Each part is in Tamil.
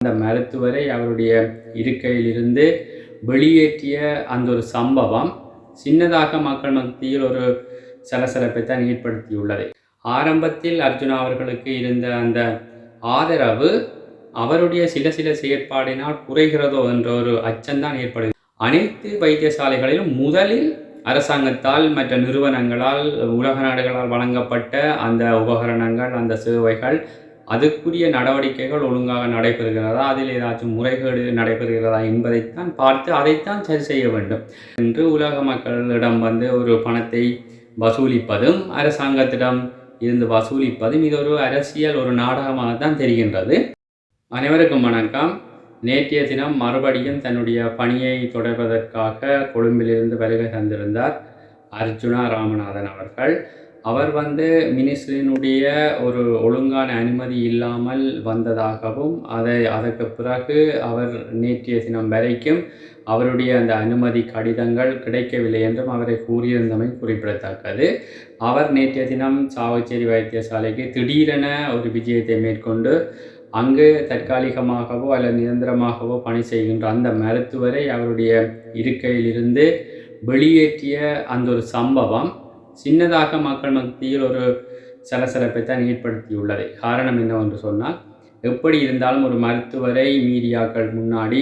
அந்த மருத்துவரை அவருடைய இருக்கையிலிருந்து வெளியேற்றிய அந்த ஒரு சம்பவம் சின்னதாக மக்கள் மத்தியில் ஒரு சலசலப்பை தான் ஏற்படுத்தியுள்ளது. ஆரம்பத்தில் அர்ஜுனா அவர்களுக்கு இருந்த அந்த ஆதரவு அவருடைய சில சில செயற்பாடினால் குறைகிறதோ என்ற ஒரு அச்சம்தான் ஏற்படுகிறது. அனைத்து வைத்தியசாலைகளிலும் முதலில் அரசாங்கத்தால் மற்ற நிறுவனங்களால் உலக நாடுகளால் வழங்கப்பட்ட அந்த உபகரணங்கள் அந்த சேவைகள் அதுக்குரிய நடவடிக்கைகள் ஒழுங்காக நடைபெறுகிறதா அதில் ஏதாச்சும் முறைகேடு நடைபெறுகிறதா என்பதைத்தான் பார்த்து அதைத்தான் சரி செய்ய வேண்டும். என்று உலக மக்களிடம் வந்து ஒரு பணத்தை வசூலிப்பதும் அரசாங்கத்திடம் இருந்து வசூலிப்பதும் இது ஒரு அரசியல் ஒரு நாடகமாக தான் தெரிகின்றது. அனைவருக்கும் வணக்கம். நேற்றைய தினம் மறுபடியும் தன்னுடைய பணியை தொடர்வதற்காக கொழும்பிலிருந்து வருகை தந்திருந்தார் அர்ஜுனா ராமநாதன் அவர்கள். அவர் வந்து மினிஸ்டரினுடைய ஒரு ஒழுங்கான அனுமதி இல்லாமல் வந்ததாகவும் அதை அதற்கு பிறகு அவர் நேற்றைய தினம் வரைக்கும் அவருடைய அந்த அனுமதி கடிதங்கள் கிடைக்கவில்லை என்றும் அவரை கூறியிருந்தமை குறிப்பிடத்தக்கது. அவர் நேற்றைய தினம் சாவச்சேரி வைத்தியசாலைக்கு திடீரென ஒரு விஜயத்தை மேற்கொண்டு அங்கு தற்காலிகமாகவோ அல்லது நிரந்தரமாகவோ பணி செய்கின்ற அந்த மருத்துவரை அவருடைய இருக்கையிலிருந்து வெளியேற்றிய அந்த ஒரு சம்பவம் சின்னதாக மக்கள் மத்தியில் ஒரு சலசலப்பை தான் ஏற்படுத்தியுள்ளது. காரணம் என்னவென்று சொன்னால் எப்படி இருந்தாலும் ஒரு மருத்துவரை மீடியாக்கள் முன்னாடி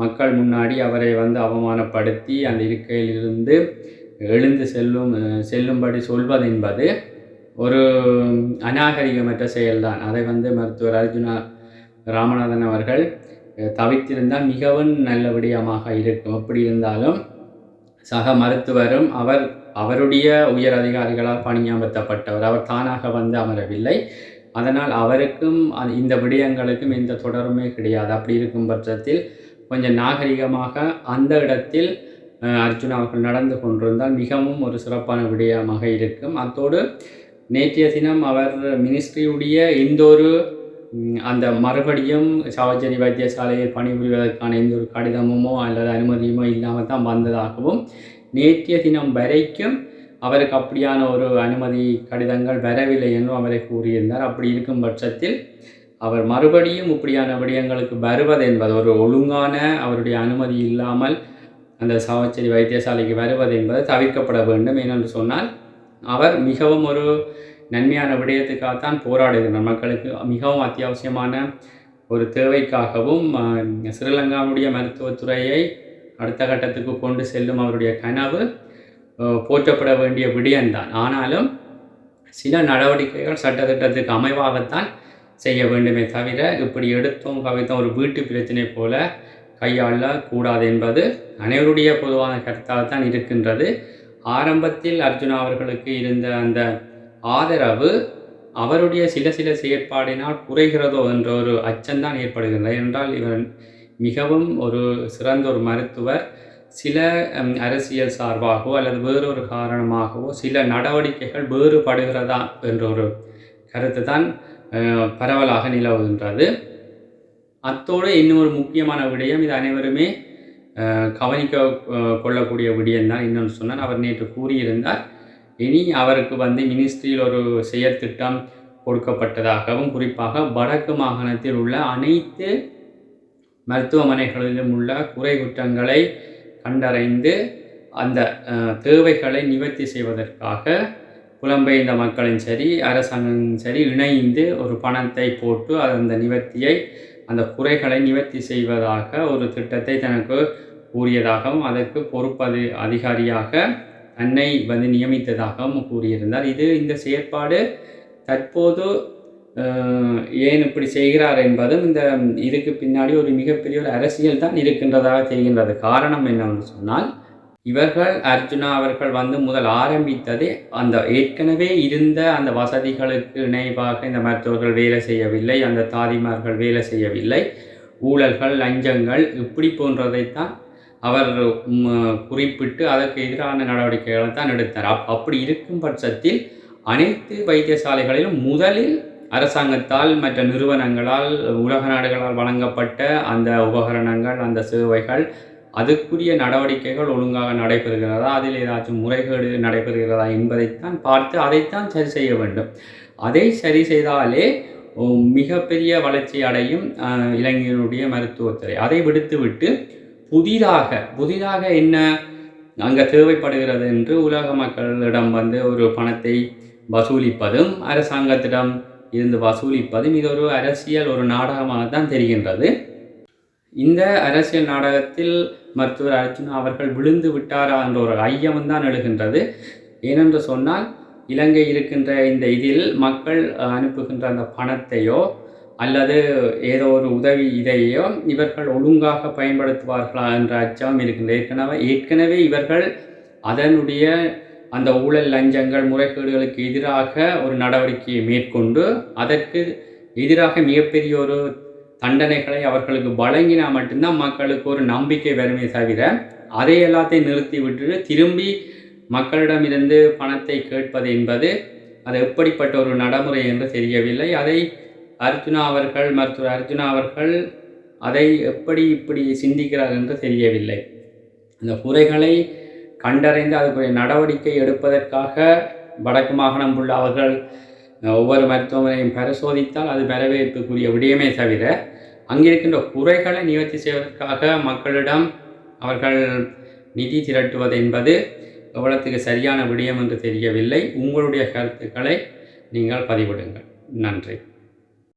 மக்கள் முன்னாடி அவரை வந்து அவமானப்படுத்தி அந்த இருக்கையிலிருந்து எழுந்து செல்லும் செல்லும்படி சொல்வது என்பது ஒரு அநாகரிகமற்ற செயல்தான். அதை வந்து மருத்துவர் அர்ஜுனா ராமநாதன் அவர்கள் தவித்திருந்தால் மிகவும் நல்ல விடயமாக இருக்கும். எப்படி இருந்தாலும் சக மருத்துவரும் அவர் அவருடைய உயர் அதிகாரிகளால் பணியமர்த்தப்பட்டவர். அவர் தானாக வந்து அமரவில்லை. அதனால் அவருக்கும் இந்த விடயங்களுக்கும் எந்த தொடருமே கிடையாது. அப்படி இருக்கும் பட்சத்தில் கொஞ்சம் நாகரிகமாக அந்த இடத்தில் அர்ஜுன் அவர்கள் நடந்து கொண்டிருந்தால் மிகவும் ஒரு சிறப்பான விடயமாக இருக்கும். அத்தோடு நேற்றைய தினம் அவர் மினிஸ்ட்ரியுடைய எந்த ஒரு அந்த மறுபடியும் சாவச்சேரி வைத்தியசாலையில் பணிபுரிவதற்கான எந்த ஒரு கடிதமுமோ அல்லது அனுமதியுமோ இல்லாமல் தான் வந்ததாகவும் நேற்றைய தினம் வரைக்கும் அவருக்கு அப்படியான ஒரு அனுமதி கடிதங்கள் வரவில்லை என்றும் அவரை கூறியிருந்தார். அப்படி இருக்கும் பட்சத்தில் அவர் மறுபடியும் இப்படியான விடயங்களுக்கு வருவது என்பது ஒரு ஒழுங்கான அவருடைய அனுமதி இல்லாமல் அந்த சாவச்சேரி வைத்தியசாலைக்கு வருவது என்பது தவிர்க்கப்பட வேண்டும் ஏனென்று சொன்னால் அவர் மிகவும் ஒரு நன்மையான விடயத்துக்காகத்தான் போராடுகின்றார். மக்களுக்கு மிகவும் அத்தியாவசியமான ஒரு தேவைக்காகவும் ஸ்ரீலங்காவுடைய மருத்துவத்துறையை அடுத்த கட்டத்துக்கு கொண்டு செல்லும் அவருடைய கனவு போற்றப்பட வேண்டிய விடயம்தான் ஆனாலும் சில நடவடிக்கைகள் சட்டத்திட்டத்துக்கு அமைவாகத்தான் செய்ய வேண்டுமே தவிர இப்படி எடுத்தோம் கவித்தோம் ஒரு வீட்டு பிரச்சனை போல கையாள கூடாது என்பது அனைவருடைய பொதுவான கருத்தாகத்தான் இருக்கின்றது. ஆரம்பத்தில் அர்ஜுனா அவர்களுக்கு இருந்த அந்த ஆதரவு அவருடைய சில சில செயற்பாடினால் குறைகிறதோ என்ற ஒரு அச்சம்தான் ஏற்படுகின்றது. என்றால் இவர் மிகவும் ஒரு சிறந்த ஒரு மருத்துவர். சில அரசியல் சார்பாகவோ அல்லது வேறொரு காரணமாகவோ சில நடவடிக்கைகள் வேறுபடுகிறதா என்ற ஒரு கருத்து தான் பரவலாக நிலவுகின்றது. அத்தோடு இன்னொரு முக்கியமான விடயம் இது அனைவருமே கவனிக்க கொள்ளக்கூடிய விடியந்தான் இன்னொன்று சொன்னால் அவர் நேற்று கூறியிருந்தார் இனி அவருக்கு வந்து மினிஸ்ட்ரியில் ஒரு செயற்திட்டம் கொடுக்கப்பட்டதாகவும் குறிப்பாக வடக்கு மாகாணத்தில் உள்ள அனைத்து மருத்துவமனைகளிலும் உள்ள குறை குற்றங்களை கண்டறிந்து அந்த தேவைகளை நிவர்த்தி செய்வதற்காக புலம்பெயர்ந்த மக்களும் சரி அரசாங்கம் சரி இணைந்து ஒரு பணத்தை போட்டு அந்த நிவர்த்தியை அந்த குறைகளை நிவர்த்தி செய்வதாக ஒரு திட்டத்தை தனக்கு கூறியதாகவும் அதற்கு பொறுப்பது அதிகாரியாக தன்னை வந்து நியமித்ததாகவும் கூறியிருந்தார். இது இந்த செயற்பாடு தற்போது ஏன் இப்படி செய்கிறார் என்பதும் இந்த இதுக்கு பின்னாடி ஒரு மிகப்பெரிய ஒரு அரசியல் தான் இருக்கின்றதாக தெரிகின்றது. காரணம் என்னவென்று சொன்னால் இவர்கள் அர்ஜுனா அவர்கள் வந்து முதல் ஆரம்பித்ததே அந்த ஏற்கனவே இருந்த அந்த வசதிகளுக்கு இணைவாக இந்த மருத்துவர்கள் வேலை செய்யவில்லை அந்த தாதிமார்கள் வேலை செய்யவில்லை. ஊழல்கள் லஞ்சங்கள் இப்படி போன்றதைத்தான் அவர் குறிப்பிட்டு அதற்கு எதிரான நடவடிக்கைகளை தான் எடுத்தார். அப் அப்படி இருக்கும் பட்சத்தில் அனைத்து வைத்தியசாலைகளிலும் முதலில் அரசாங்கத்தால் மற்ற நிறுவனங்களால் உலக நாடுகளால் வழங்கப்பட்ட அந்த உபகரணங்கள் அந்த சேவைகள் அதுக்குரிய நடவடிக்கைகள் ஒழுங்காக நடைபெறுகிறதா? அதில் ஏதாச்சும் முறைகேடு நடைபெறுகிறதா என்பதைத்தான் பார்த்து அதைத்தான் சரி செய்ய வேண்டும். அதை சரி செய்தாலே மிகப்பெரிய வளர்ச்சி அடையும் இளைஞருடைய மருத்துவத்துறை. அதை விடுத்துவிட்டு புதிதாக புதிதாக என்ன அங்கே தேவைப்படுகிறது என்று உலக மக்களிடம் வந்து ஒரு பணத்தை வசூலிப்பதும் அரசாங்கத்திடம் இருந்து வசூலிப்பதும் இது ஒரு அரசியல் ஒரு நாடகமாக தான் தெரிகின்றது. இந்த அரசியல் நாடகத்தில் மருத்துவர் அர்ஜுனா அவர்கள் விழுந்து விட்டாரா என்ற ஒரு ஐயம் தான் எழுகின்றது. ஏனென்று சொன்னால் இலங்கை இருக்கின்ற இந்த இதில் மக்கள் அனுப்புகின்ற அந்த பணத்தையோ அல்லது ஏதோ ஒரு உதவி இதையோ இவர்கள் ஒழுங்காக பயன்படுத்துவார்களா என்ற அச்சம் இருக்கின்ற ஏற்கனவே ஏற்கனவே இவர்கள் அதனுடைய அந்த ஊழல் லஞ்சங்கள் முறைகேடுகளுக்கு எதிராக ஒரு நடவடிக்கையை மேற்கொண்டு அதற்கு எதிராக மிகப்பெரிய ஒரு தண்டனைகளை அவர்களுக்கு வழங்கினா மட்டும்தான் மக்களுக்கு ஒரு நம்பிக்கை வருமே தவிர அதை எல்லாத்தையும் நிறுத்தி விட்டுட்டு திரும்பி மக்களிடமிருந்து பணத்தை கேட்பது என்பது அது எப்படிப்பட்ட ஒரு நடைமுறை என்று தெரியவில்லை. அதை அர்ஜுனா அவர்கள் மருத்துவர் அர்ஜுனா அவர்கள் அதை எப்படி இப்படி சிந்திக்கிறார் என்று தெரியவில்லை. அந்த குறைகளை கண்டறிந்து அதுக்குரிய நடவடிக்கை எடுப்பதற்காக வடக்கு மாகாணம் உள்ள அவர்கள் ஒவ்வொரு மருத்துவமனையும் பரிசோதித்தால் அது வரவேற்புக்குரிய விடயமே தவிர அங்கிருக்கின்ற குறைகளை நிவர்த்தி செய்வதற்காக மக்களிடம் அவர்கள் நிதி திரட்டுவது என்பது எவ்வளத்துக்கு சரியான விடயம் என்று தெரியவில்லை. உங்களுடைய கருத்துக்களை நீங்கள் பதிவிடுங்கள். நன்றி.